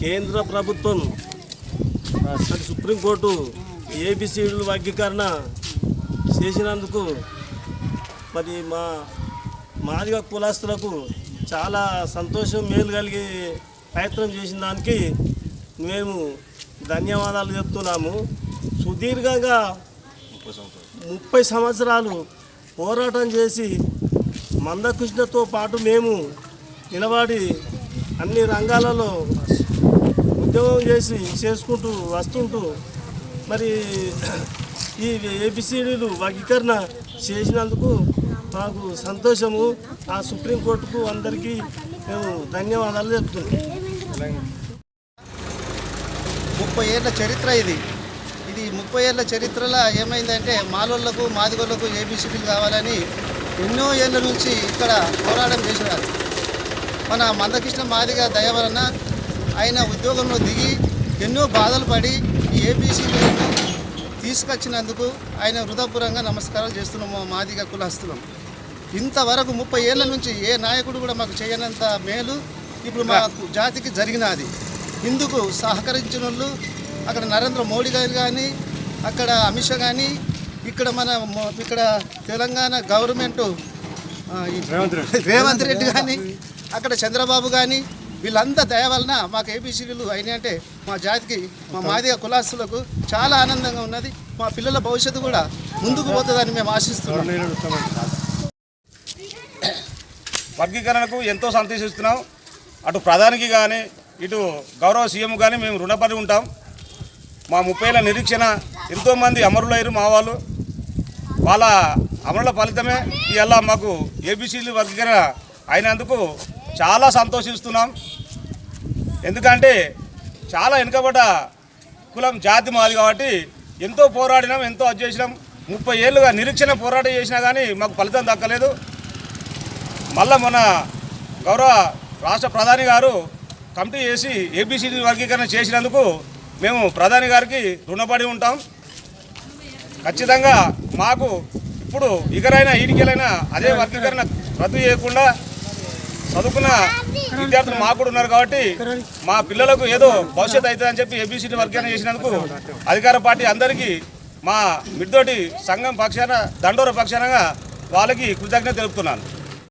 కేంద్ర ప్రభుత్వం సుప్రీంకోర్టు ఏబిసిడీలు వర్గీకరణ చేసినందుకు మరి మా మాదిగ కులస్తులకు చాలా సంతోషం మేలు కలిగే ప్రయత్నం చేసిన దానికి మేము ధన్యవాదాలు చెప్తున్నాము. సుదీర్ఘంగా ముప్పై సంవత్సరాలు పోరాటం చేసి మందకృష్ణతో పాటు మేము నిలబడి అన్ని రంగాలలో ఉద్యోగం చేసి చేసుకుంటూ వస్తుంటూ మరి ఈ ఏబిసిడీలు వర్గీకరణ చేసినందుకు మాకు సంతోషము. ఆ సుప్రీంకోర్టుకు అందరికీ మేము ధన్యవాదాలు చెప్తున్నాం. ముప్పై ఏళ్ళ చరిత్ర ఇది. ఇది ముప్పై ఏళ్ళ చరిత్రలో ఏమైందంటే మాలోళ్ళకు మాదిగోళ్ళకు ఏబిసిడీలు కావాలని ఎన్నో ఏళ్ళ నుంచి ఇక్కడ పోరాటం చేసినారు. మన మందకృష్ణ మాదిగ దయ వలన ఆయన ఉద్యోగంలో దిగి ఎన్నో బాధలు పడి ఈ ఏబిసిడీలను తీసుకొచ్చినందుకు ఆయన హృదయపూర్వకంగా నమస్కారాలు చేస్తున్నాం మా మాదిగ కులస్తులం ఇంతవరకు ముప్పై ఏళ్ళ నుంచి ఏ నాయకుడు కూడా మాకు చేయనంత మేలు ఇప్పుడు మా జాతికి జరిగినది. ఇందుకు సహకరించిన వాళ్ళు అక్కడ నరేంద్ర మోడీ గారు కానీ అక్కడ అమిత్ షా కానీ ఇక్కడ మన ఇక్కడ తెలంగాణ గవర్నమెంట్ రేవంత్ రెడ్డి. కానీ అక్కడ చంద్రబాబు కానీ వీళ్ళంతా దయ వలన మాకు ఏబీసీలు అయినాయి అంటే మా జాతికి మా మాదిగ కులాస్తులకు చాలా ఆనందంగా ఉన్నది. మా పిల్లల భవిష్యత్తు కూడా ముందుకు పోతుందని మేము ఆశిస్తున్నాం. వర్గీకరణకు ఎంతో సంతోషిస్తున్నాం. అటు ప్రధానికి కానీ ఇటు గౌరవ సీఎం కానీ మేము రుణపడి ఉంటాం. మా ముప్పై ఏళ్ళ నిరీక్షణ ఎంతోమంది అమరులయ్యారు మా వాళ్ళు. వాళ్ళ అమరుల ఫలితమే ఇవాళ మాకు ఏబిసిలు వర్గీకరణ అయినందుకు చాలా సంతోషిస్తున్నాం. ఎందుకంటే చాలా వెనుకబడ్డ కులం జాతి మాది కాబట్టి ఎంతో పోరాడినాం ఎంతో అది చేసినాం. ముప్పై ఏళ్ళుగా నిరీక్షణ పోరాటం చేసినా కానీ మాకు ఫలితం దక్కలేదు. మళ్ళా మన గౌరవ రాష్ట్ర ప్రధాని గారు కమిటీ చేసి ఏబిసిడి వర్గీకరణ చేసినందుకు మేము ప్రధాని గారికి రుణపడి ఉంటాం. ఖచ్చితంగా మాకు ఇప్పుడు ఇకరైనా ఈడికెలైనా అదే వర్గీకరణ రద్దు చేయకుండా చదువుకున్న విద్యార్థులు మాకు కూడా ఉన్నారు కాబట్టి మా పిల్లలకు ఏదో భవిష్యత్తు అవుతుందని చెప్పి ఏబిసిడి వర్గీకరణ చేసినందుకు అధికార పార్టీ అందరికీ మా మిడ్దోటి సంఘం పక్షాన దండోర పక్షానగా వాళ్ళకి కృతజ్ఞత తెలుపుతున్నాను.